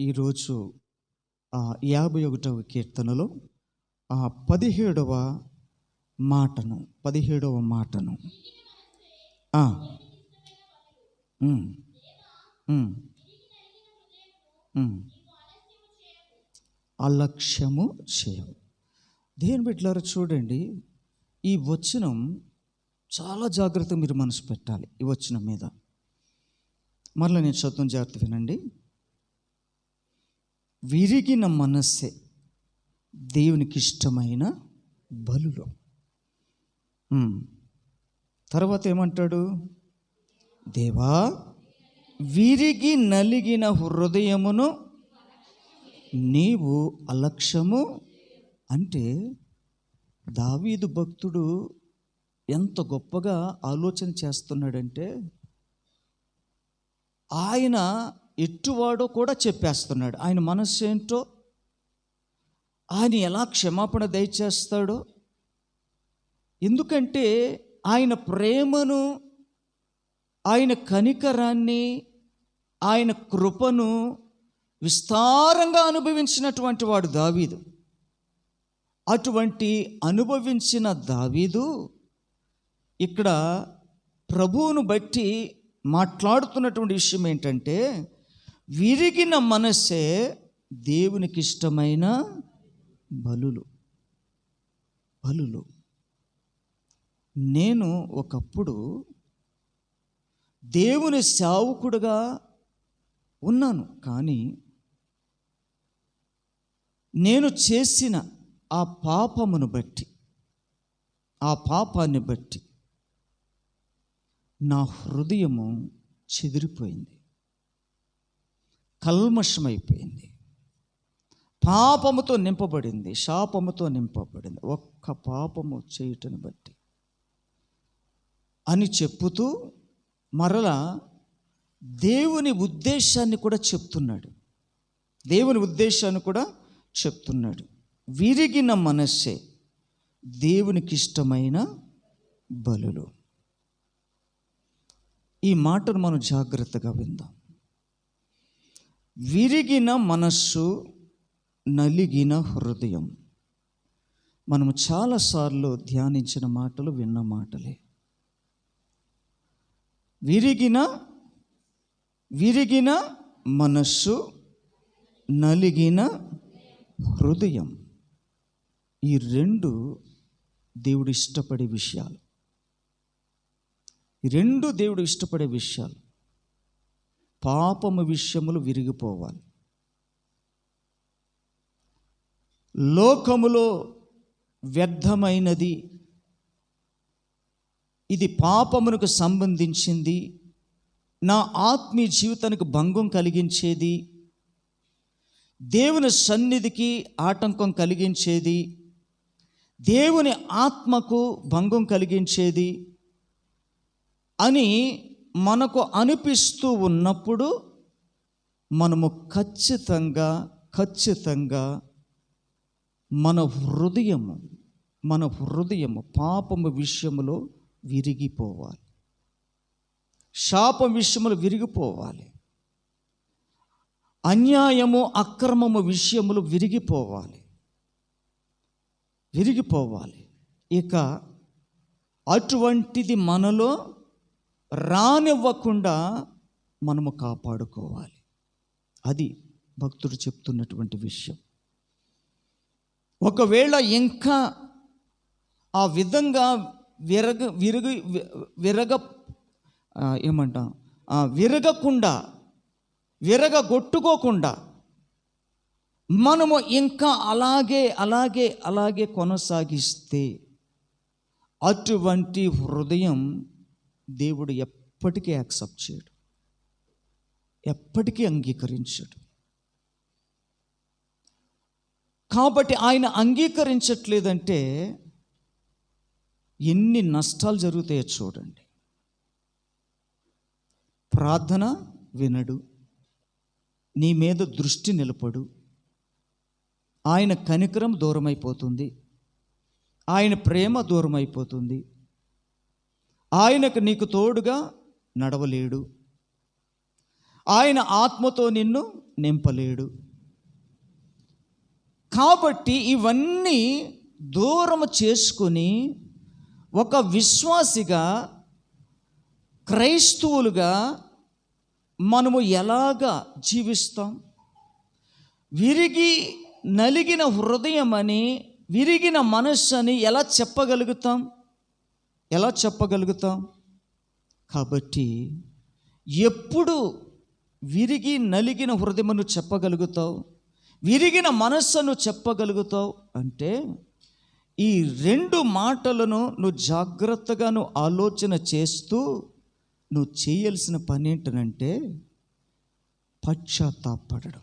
ఈరోజు యాభై ఒకటవ కీర్తనలో పదిహేడవ మాటను పదిహేడవ మాటను. ఆ, అలక్ష్యము చేయవు దేని బిడ్డలారా చూడండి ఈ వచనం చాలా జాగ్రత్త మీరు మనసు పెట్టాలి ఈ వచనం మీద. మరలా నేను చదువుతున్న జాగ్రత్త వినండి. విరిగిన మనస్సే దేవునికి ఇష్టమైన బలులు తర్వాత ఏమంటాడు? దేవా విరిగి నలిగిన హృదయమును నీవు అలక్ష్యము అంటే దావీదు భక్తుడు ఎంత గొప్పగా ఆలోచన చేస్తున్నాడంటే ఆయన ఎట్టువాడో కూడా చెప్పేస్తున్నాడు. ఆయన మనస్సు ఏంటో ఆయన ఎలా క్షమాపణ దయచేస్తాడో. ఎందుకంటే ఆయన ప్రేమను ఆయన కనికరాన్ని ఆయన కృపను విస్తారంగా అనుభవించినటువంటి వాడు దావీదు. అటువంటి అనుభవించిన దావీదు ఇక్కడ ప్రభువును బట్టి మాట్లాడుతున్నటువంటి విషయం ఏంటంటే విరిగిన మనస్సే దేవునికి ఇష్టమైన బలులు. బలులు. నేను ఒకప్పుడు దేవుని సేవకుడుగా ఉన్నాను కానీ నేను చేసిన ఆ పాపమును బట్టి ఆ పాపాన్ని బట్టి నా హృదయము చెదిరిపోయింది. కల్మషమైపోయింది పాపముతో నింపబడింది శాపముతో నింపబడింది. ఒక్క పాపము చేయుటను బట్టి. అని చెప్పుతూ మరలా దేవుని ఉద్దేశాన్ని కూడా చెప్తున్నాడు. దేవుని ఉద్దేశాన్ని కూడా చెప్తున్నాడు. విరిగిన మనస్సే దేవునికి ఇష్టమైన బలులు. ఈ మాటను మనం జాగ్రత్తగా విందాం. విరిగిన మనస్సు నలిగిన హృదయం. మనము చాలాసార్లు ధ్యానించిన మాటలు విన్న మాటలే. విరిగిన విరిగిన మనస్సు నలిగిన హృదయం. ఈ రెండు దేవుడు ఇష్టపడే విషయాలు. ఈ రెండు దేవుడు ఇష్టపడే విషయాలు. పాపము విషయములు విరిగిపోవాలి. లోకములో వ్యర్థమైనది ఇది పాపమునకు సంబంధించింది నా ఆత్మీయ జీవితానికి భంగం కలిగించేది దేవుని సన్నిధికి ఆటంకం కలిగించేది దేవుని ఆత్మకు భంగం కలిగించేది అని మనకు అనిపిస్తూ ఉన్నప్పుడు మనము ఖచ్చితంగా ఖచ్చితంగా మన హృదయము మన హృదయము పాపము విషయములో విరిగిపోవాలి. శాపం విషయములు విరిగిపోవాలి. అన్యాయము అక్రమము విషయములు విరిగిపోవాలి. విరిగిపోవాలి. ఇక అటువంటిది మనలో రానివ్వకుండా మనము కాపాడుకోవాలి. అది భక్తుడు చెప్తున్నటువంటి విషయం. ఒకవేళ ఇంకా ఆ విధంగా విరగ విరుగు విరగ ఏమంటాం? విరగకుండా విరగగొట్టుకోకుండా మనము ఇంకా అలాగే అలాగే అలాగే కొనసాగిస్తే అటువంటి హృదయం దేవుడు ఎప్పటికీ యాక్సెప్ట్ చేయడు. ఎప్పటికీ అంగీకరించడు. కాబట్టి ఆయన అంగీకరించట్లేదంటే ఎన్ని నష్టాలు జరుగుతాయో చూడండి. ప్రార్థన వినడు. నీ మీద దృష్టి నిలపడు. ఆయన కనికరం దూరమైపోతుంది. ఆయన ప్రేమ దూరమైపోతుంది. ఆయనకు నీకు తోడుగా నడవలేడు. ఆయన ఆత్మతో నిన్ను నింపలేడు. కాబట్టి ఇవన్నీ దూరం చేసుకొని ఒక విశ్వాసిగా క్రైస్తవులుగా మనము ఎలాగా జీవిస్తాం? విరిగి నలిగిన హృదయం అని విరిగిన మనస్సు అని ఎలా చెప్పగలుగుతాం? ఎలా చెప్పగలుగుతాం? కాబట్టి ఎప్పుడు విరిగి నలిగిన హృదయమును చెప్పగలుగుతావు? విరిగిన మనస్సును చెప్పగలుగుతావు? అంటే ఈ రెండు మాటలను నువ్వు జాగ్రత్తగా నువ్వు ఆలోచన చేస్తూ నువ్వు చేయాల్సిన పని ఏంటనంటే పశ్చాత్తాపడడం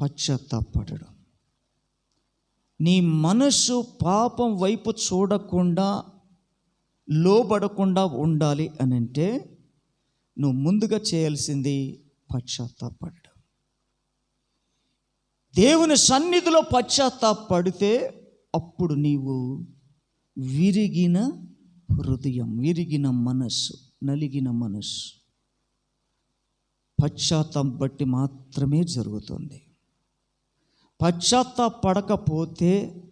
పశ్చాత్తాపడడం నీ మనస్సు పాపం వైపు చూడకుండా లోబడకుండా ఉండాలి అని అంటే నువ్వు ముందుగా చేయాల్సింది పశ్చాత్తాపడడం దేవుని సన్నిధిలో పశ్చాత్తాపడితే అప్పుడు నీవు విరిగిన హృదయం విరిగిన మనస్సు నలిగిన మనస్సు. పశ్చాత్తాపం బట్టి మాత్రమే జరుగుతుంది. పశ్చాత్తాపడకపోతే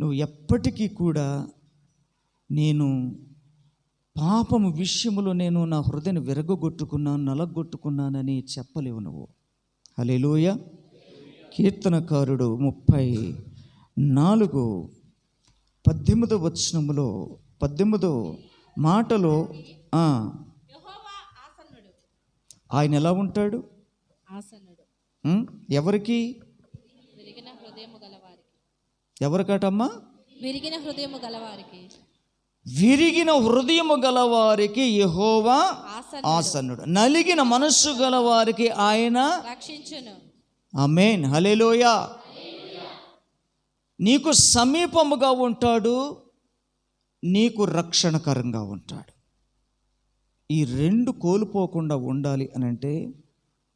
నువ్వు ఎప్పటికీ కూడా నేను పాపము విషయములో నేను నా హృదయాన్ని విరగొట్టుకున్నాను నలగొట్టుకున్నానని చెప్పలేవు నువ్వు. హలేలోయ కీర్తనకారుడు ముప్పై నాలుగు పద్దెనిమిదో వచనములో పద్దెనిమిదో మాటలో ఆయన ఎలా ఉంటాడు? ఎవరికి? ఎవరికటమ్మా విరిగిన హృదయము గలవారికి. విరిగిన హృదయము గలవారికి యెహోవా ఆసన్ ఆసన్నుడు. నలిగిన మనస్సు గలవారికి ఆయన రక్షించును. అమేన్ హలేలోయ నీకు సమీపముగా ఉంటాడు నీకు రక్షణకరంగా ఉంటాడు. ఈ రెండు కోల్పోకుండా ఉండాలి అని అంటే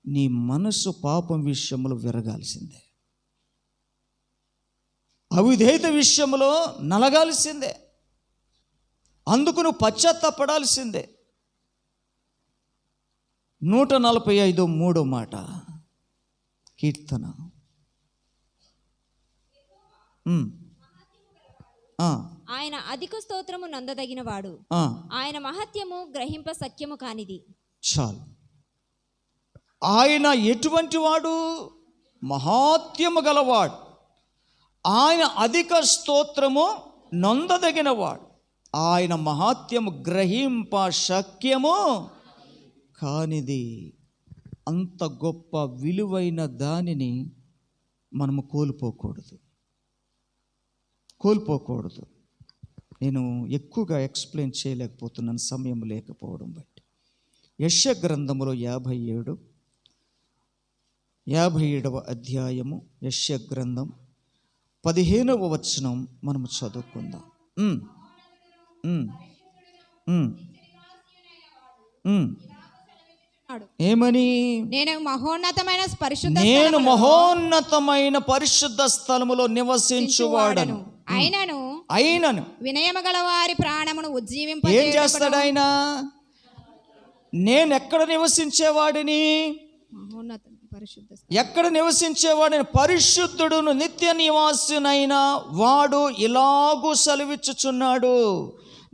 నీ మనస్సు పాపం విషయంలో విరగాల్సిందే. అవిధేయత విషయంలో నలగాల్సిందే. అందుకు నువ్వు పశ్చాత్తాపడాల్సిందే. నూట నలభై ఐదు మూడో మాట. కీర్తన. ఆయన అధిక స్తోత్రము నందదగిన వాడు ఆయన మహత్యము గ్రహింప సఖ్యము కానిది. చాలు. ఆయన ఎటువంటి వాడు? మహాత్యము గలవాడు. ఆయన అధిక స్తోత్రము నొందదగినవాడు. ఆయన మహాత్యము గ్రహింప శక్యము కానిది. అంత గొప్ప విలువైన దానిని మనము కోల్పోకూడదు. కోల్పోకూడదు. నేను ఎక్కువగా ఎక్స్ప్లెయిన్ చేయలేకపోతున్నాను సమయం లేకపోవడం బట్టి. యశ గ్రంథములో యాభై ఏడు యాభై ఏడవ అధ్యాయము యశ గ్రంథం పదిహేనవ వచనం మనము చదువుకుందాం. ఏమని? నేను మహోన్నతమైన పరిశుద్ధ నేను మహోన్నతమైన పరిశుద్ధ స్థలములో నివసించువాడను. అయినను. అయినను. వినయము గల వారి ప్రాణమును ఉజ్జీవింప ఏం చేస్తాడు ఆయన నేను ఎక్కడ నివసించేవాడిని? మహోన్నత పరిశుద్ధ ఎక్కడ నివసించేవాడిని పరిశుద్ధుడును నిత్య నివాసునైన వాడు ఇలాగూ సెలవిచ్చుచున్నాడు.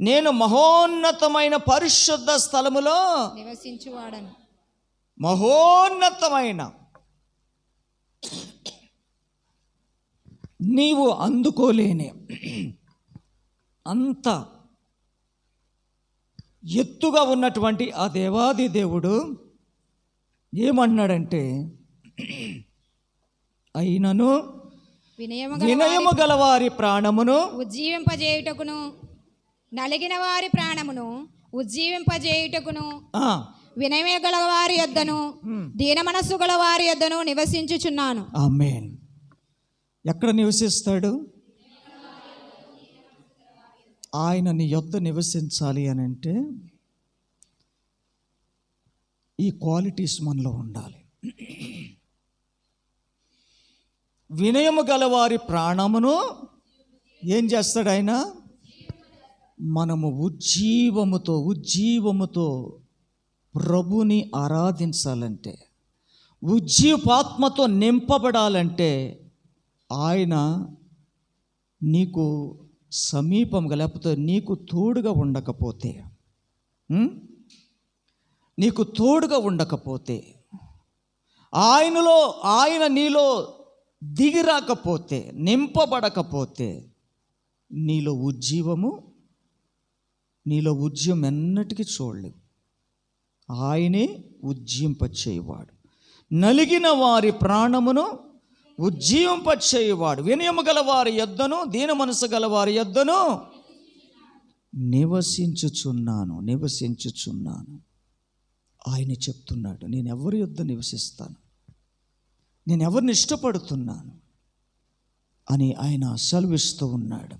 నేను మహోన్నతమైన పరిశుద్ధ స్థలములో నివసించువాడను. మహోన్నతమైన నీవు అందుకోలేని. అంత ఎత్తుగా ఉన్నటువంటి ఆ దేవాది దేవుడు ఏమన్నాడంటే అయినను వినయము వినయము గలవారి ప్రాణమును ఉజ్జీవింపజేయుటకును నలిగిన వారి ప్రాణమును ఉజ్జీవింపజేయుటకును వినయము గల వారి యొద్దను దీన మనస్సు గల వారి యొద్దను నివసించుచున్నాను. ఆమేన్. ఎక్కడ నివసిస్తాడు? ఆయన నీ యొద్ద నివసించాలి అని అంటే ఈ క్వాలిటీస్ మనలో ఉండాలి. వినయము గలవారి ప్రాణమును ఏం చేస్తాడు ఆయన? మనము ఉజ్జీవముతో ఉజ్జీవముతో ప్రభుని ఆరాధించాలంటే ఉజ్జీవాత్మతో నింపబడాలంటే ఆయన నీకు సమీపంగా లేకపోతే నీకు తోడుగా ఉండకపోతే నీకు తోడుగా ఉండకపోతే ఆయనలో ఆయన నీలో దిగిరాకపోతే నింపబడకపోతే నీలో ఉజ్జీవము నీలో ఉజ్జీవం ఎన్నటికీ చూడలేవు. ఆయనే ఉజ్జింపచేయువాడు నలిగిన వారి ప్రాణమును ఉజ్జీవింపచేయువాడు. వినయము గల వారి యొద్దను దీన మనసు గల వారి యొద్దను నివసించుచున్నాను నివసించుచున్నాను. ఆయన చెప్తున్నాడు నేను ఎవరి యొద్ద నివసిస్తాను? నేను ఎవరిని ఇష్టపడుతున్నాను అని ఆయన సెలవిస్తూ ఉన్నాడు.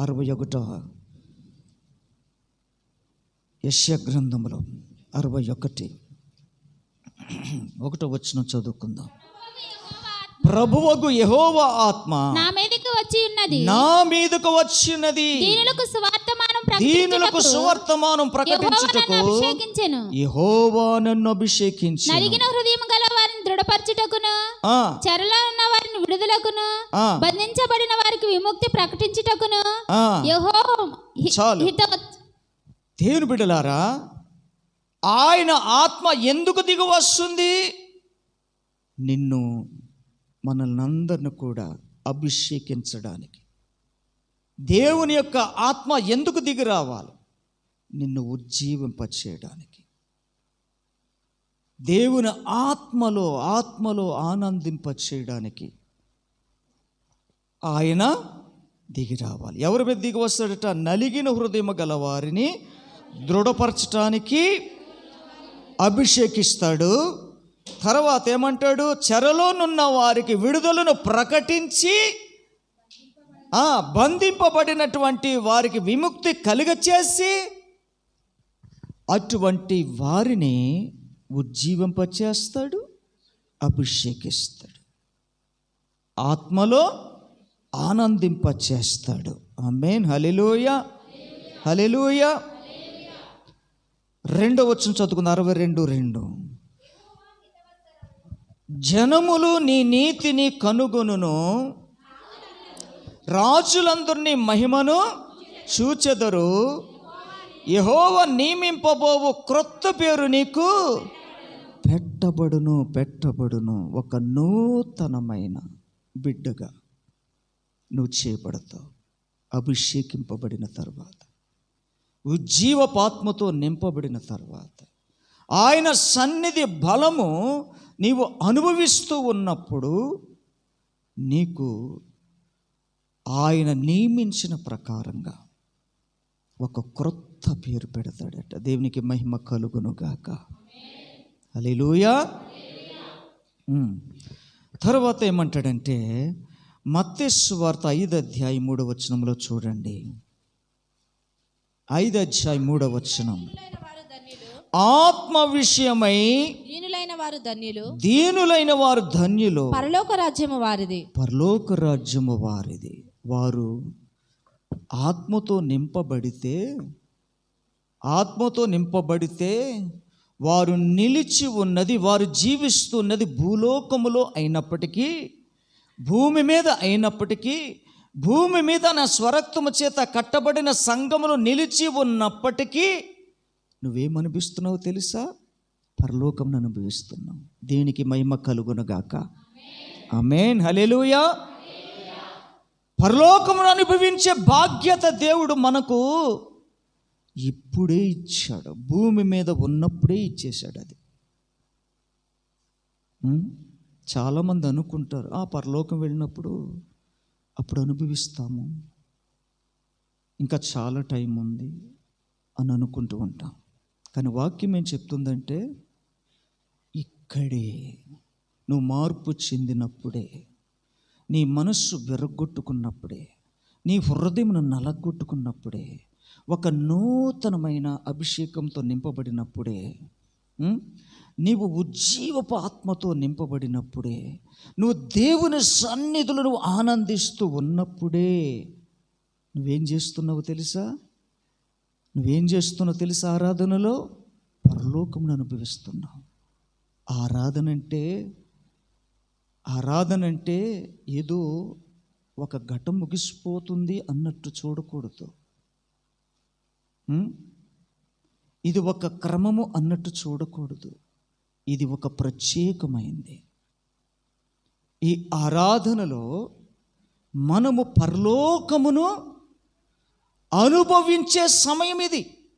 అరవై ఒకటో యశ్య గ్రంథంలో అరవై ఒకటి. ఒకటో వచ్చిన చదువుకుందాం. ప్రభువగు యహోవ ఆత్మ నా మీదకి వచ్చి ఉన్నది. నా మీదకు వచ్చినది దీనులకు సువార్తమానం దీనులకు ప్రకటించుటకు సువర్తమానం యెహోవా ప్రకటించుటకు యహోవా నన్ను అభిషేకించి నలిగిన హృదయం చెరలో ఉన్న వారిని విడుదలకును బంధించబడిన వారికి విముక్తి ప్రకటించుటకును. దేవుని బిడ్డలారా ఆయన ఆత్మ ఎందుకు దిగి వస్తుంది? నిన్ను మనల్ని అందరిని కూడా అభిషేకించడానికి. దేవుని యొక్క ఆత్మ ఎందుకు దిగి రావాలి? నిన్ను ఉజ్జీవింపచేయడానికి. దేవుని ఆత్మలో ఆత్మలో ఆనందింప చేయడానికి ఆయన దిగి రావాలి. ఎవరి మీద దిగి వస్తాడట? నలిగిన హృదయం గల వారిని దృఢపరచటానికి అభిషేకిస్తాడు. తర్వాత ఏమంటాడు? చెరలోనున్న వారికి విడుదలను ప్రకటించి బంధింపబడినటువంటి వారికి విముక్తి కలుగచేసి అటువంటి వారిని ఉజ్జీవింపచేస్తాడు అభిషేకిస్తాడు. ఆత్మలో ఆనందింపచేస్తాడు. ఆమెన్. హలిలోయ హలెలూయ రెండో వచ్చిన చదువుకుంది. అరవై రెండు రెండు. జనములు నీ నీతిని కనుగొనును రాజులందరినీ మహిమను చూచెదరు యహోవ నియమింపబోవు క్రొత్త పేరు నీకు? పెట్టబడును పెట్టబడును ఒక నూతనమైన బిడ్డగా నువ్వు చేయబడతావు. అభిషేకింపబడిన తర్వాత ఉజ్జీవపాత్మతో నింపబడిన తర్వాత ఆయన సన్నిధి బలము నీవు అనుభవిస్తూ ఉన్నప్పుడు నీకు ఆయన నియమించిన ప్రకారంగా ఒక క్రొత్త పేరు పెడతాడట. దేవునికి మహిమ కలుగునుగాక. అలెలుయా తర్వాత ఏమంటాడంటే మత్తేసు వార్త ఐదు అధ్యాయం మూడవ వచనంలో చూడండి. ఐదు అధ్యాయం మూడవ వచనం. ఆత్మ విషయమై దీనులైన వారు ధన్యులు. దీనులైన వారు ధన్యులు. పరలోక రాజ్యము వారిది. పరలోక రాజ్యము వారిది. వారు ఆత్మతో నింపబడితే ఆత్మతో నింపబడితే వారు నిలిచి ఉన్నది వారు జీవిస్తున్నది భూలోకములో అయినప్పటికీ భూమి మీద అయినప్పటికీ భూమి మీద నా స్వరక్తము చేత కట్టబడిన సంఘములు నిలిచి ఉన్నప్పటికీ నువ్వేమనిపిస్తున్నావో తెలుసా? పరలోకం అనుభవిస్తున్నావు. దేనికి మహిమ కలుగునగాక అమేన్ హల్లెలూయా. పరలోకమును అనుభవించే బాధ్యత దేవుడు మనకు ఇప్పుడే ఇచ్చాడు. భూమి మీద ఉన్నప్పుడే ఇచ్చేశాడు అది. చాలామంది అనుకుంటారు ఆ పరలోకం వెళ్ళినప్పుడు అప్పుడు అనుభవిస్తాము. ఇంకా చాలా టైం ఉంది అని అనుకుంటూ ఉంటాం. కానీ వాక్యం ఏం చెప్తుందంటే ఇక్కడే నువ్వు మార్పు చెందినప్పుడే నీ మనస్సు విరగొట్టుకున్నప్పుడే నీ హృదయం నలగొట్టుకున్నప్పుడే ఒక నూతనమైన అభిషేకంతో నింపబడినప్పుడే నీవు ఉజ్జీవపు ఆత్మతో నింపబడినప్పుడే నువ్వు దేవుని సన్నిధులు నువ్వు ఆనందిస్తూ ఉన్నప్పుడే నువ్వేం చేస్తున్నావు తెలుసా? నువ్వేం చేస్తున్నావు తెలుసా ఆరాధనలో? పరలోకమును అనుభవిస్తున్నావు. ఆరాధన అంటే ఆరాధన అంటే ఏదో ఒక ఘటం ముగిసిపోతుంది అన్నట్టు చూడకూడదు. ఇది ఒక క్రమము అన్నట్టు చూడకూడదు. ఇది ఒక ప్రత్యేకమైంది. ఈ ఆరాధనలో మనము పరలోకమును అనుభవించే సమయం ఇది.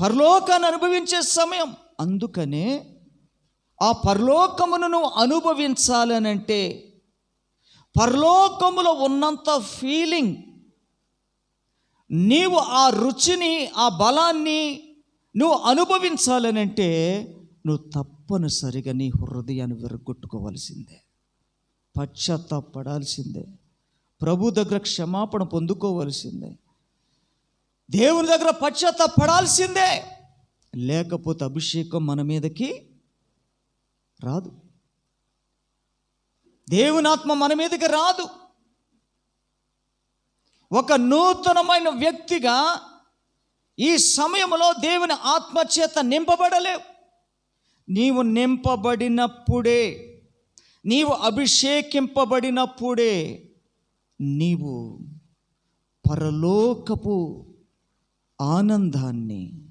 పరలోకాన్ని అనుభవించే సమయం. అందుకనే ఆ పరలోకమును నువ్వు అనుభవించాలనంటే పరలోకములో ఉన్నంత ఫీలింగ్ నీవు ఆ రుచిని ఆ బలాన్ని నువ్వు అనుభవించాలనంటే నువ్వు తప్పనిసరిగా నీ హృదయాన్ని విరగొట్టుకోవాల్సిందే పశ్చాత్తాపడాల్సిందే. ప్రభు దగ్గర క్షమాపణ పొందుకోవాల్సిందే. దేవుని దగ్గర పశ్చాత్తాపడాల్సిందే. లేకపోతే అభిషేకం మన మీదకి రాదు. దేవునాత్మ మన మీదకి రాదు. ఒక నూతనమైన వ్యక్తిగా ఈ సమయంలో దేవుని ఆత్మ చేత నింపబడలేవు. నీవు నింపబడినప్పుడే నీవు అభిషేకింపబడినప్పుడే నీవు పరలోకపు ఆనందాన్ని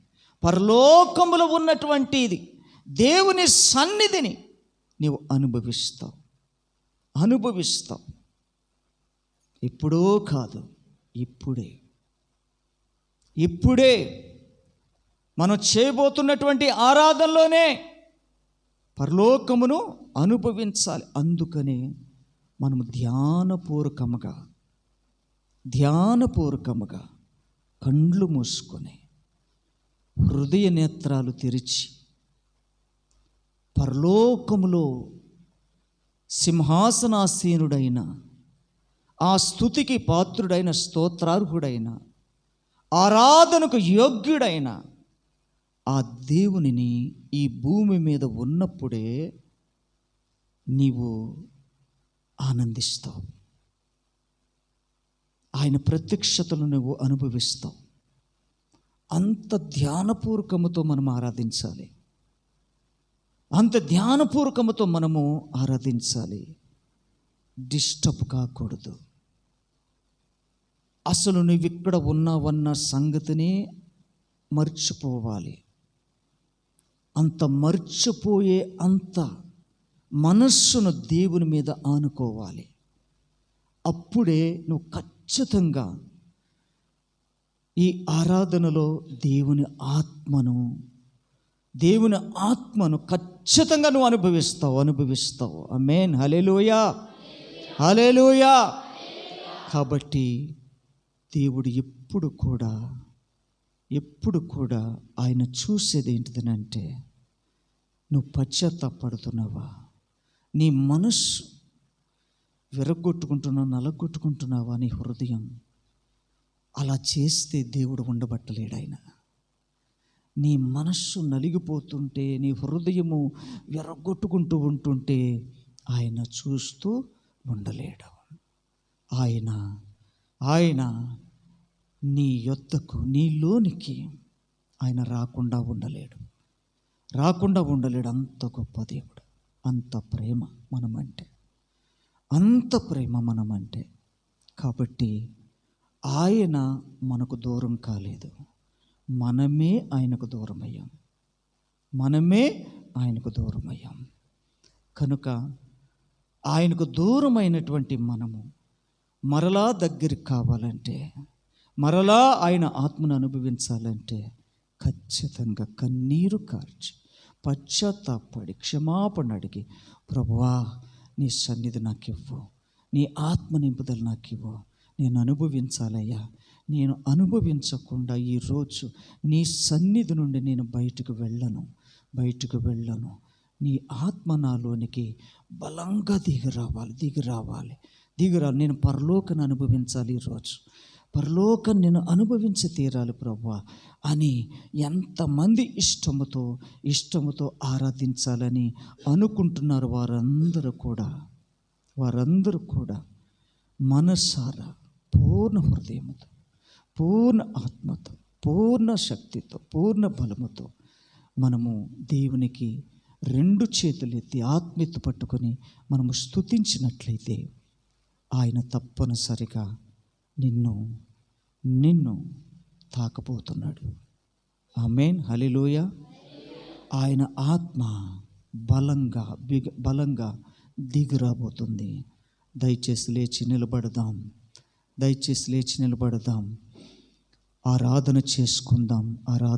పరలోకములో ఉన్నటువంటిది దేవుని సన్నిధిని నీవు అనుభవిస్తావు. అనుభవిస్తావు. ఎప్పుడో కాదు. ఇప్పుడే. ఇప్పుడే మనం చేయబోతున్నటువంటి ఆరాధనలోనే పరలోకమును అనుభవించాలి. అందుకనే మనము ధ్యానపూర్వకముగా ధ్యానపూర్వకముగా కండ్లు మూసుకొని హృదయ నేత్రాలు తెరిచి పరలోకములో సింహాసనాసీనుడైన ఆ స్థుతికి పాత్రుడైన స్తోత్రార్హుడైన ఆరాధనకు యోగ్యుడైన ఆ దేవునిని ఈ భూమి మీద ఉన్నప్పుడే నీవు ఆనందిస్తావు. ఆయన ప్రత్యక్షతను నువ్వు అనుభవిస్తావు. అంత ధ్యానపూర్వకముతో మనం ఆరాధించాలి. అంత ధ్యానపూర్వకముతో మనము ఆరాధించాలి. డిస్టర్బ్ కాకూడదు. అసలు నువ్వు ఇక్కడ ఉన్నావన్న సంగతిని మర్చిపోవాలి. అంత మర్చిపోయే అంత మనస్సును దేవుని మీద ఆనుకోవాలి. అప్పుడే నువ్వు ఖచ్చితంగా ఈ ఆరాధనలో దేవుని ఆత్మను దేవుని ఆత్మను ఖచ్చితంగా నువ్వు అనుభవిస్తావు అనుభవిస్తావు. అమేన్ హలేలుయా హలేలుయా కాబట్టి దేవుడు ఎప్పుడు కూడా ఎప్పుడు కూడా ఆయన చూసేది ఏంటిదనంటే నువ్వు పశ్చాత్తాపడుతున్నావా? నీ మనస్సు విరగొట్టుకుంటున్నావు నలగొట్టుకుంటున్నావా నీ హృదయం? అలా చేస్తే దేవుడు ఉండబట్టలేడు ఆయన. నీ మనస్సు నలిగిపోతుంటే నీ హృదయము విరగొట్టుకుంటూ ఉంటుంటే ఆయన చూస్తూ ఉండలేడు. ఆయన ఆయన నీ యొద్దకు నీలోనికి ఆయన రాకుండా ఉండలేడు. రాకుండా ఉండలేడు. అంత గొప్ప దేవుడు. అంత ప్రేమ మనమంటే. అంత ప్రేమ మనమంటే. కాబట్టి ఆయన మనకు దూరం కాలేదు. మనమే ఆయనకు దూరం అయ్యాం మనమే ఆయనకు దూరం అయ్యాం కనుక ఆయనకు దూరమైనటువంటి మనము మరలా దగ్గరికి కావాలంటే మరలా ఆయన ఆత్మను అనుభవించాలంటే ఖచ్చితంగా కన్నీరు కార్చి పశ్చాత్తాపడి క్షమాపణ అడిగి ప్రభువా నీ సన్నిధి నాకు ఇవ్వు నీ ఆత్మ నింపుదలు నాకు ఇవ్వు నేను అనుభవించాలయ్యా. నేను అనుభవించకుండా ఈరోజు నీ సన్నిధి నుండి నేను బయటకు వెళ్ళను బయటకు వెళ్ళను. నీ ఆత్మ నాలోనికి బలంగా దిగి రావాలి దిగి రావాలి. దిగి నేను పరలోకను అనుభవించాలి ఈరోజు పరలోకం నేను అనుభవించి తీరాలి ప్రభు అని ఎంతమంది ఇష్టముతో ఇష్టముతో ఆరాధించాలని అనుకుంటున్నారు వారందరూ కూడా. వారందరూ కూడా మనసారా పూర్ణ హృదయముతో పూర్ణ ఆత్మతో పూర్ణ శక్తితో పూర్ణ బలముతో మనము దేవునికి రెండు చేతులు ఎత్తి ఆత్మీయత పట్టుకొని మనము స్తుతించినట్లయితే ఆయన తప్పనిసరిగా నిన్ను నిన్ను తాకపోతున్నాడు ఆమెన్. హలిలోయ ఆయన ఆత్మ బలంగా బిగ బలంగా దిగురాబోతుంది. దయచేసి లేచి నిలబడదాం. దయచేసి లేచి నిలబడదాం. ఆరాధన చేసుకుందాం. ఆరాధన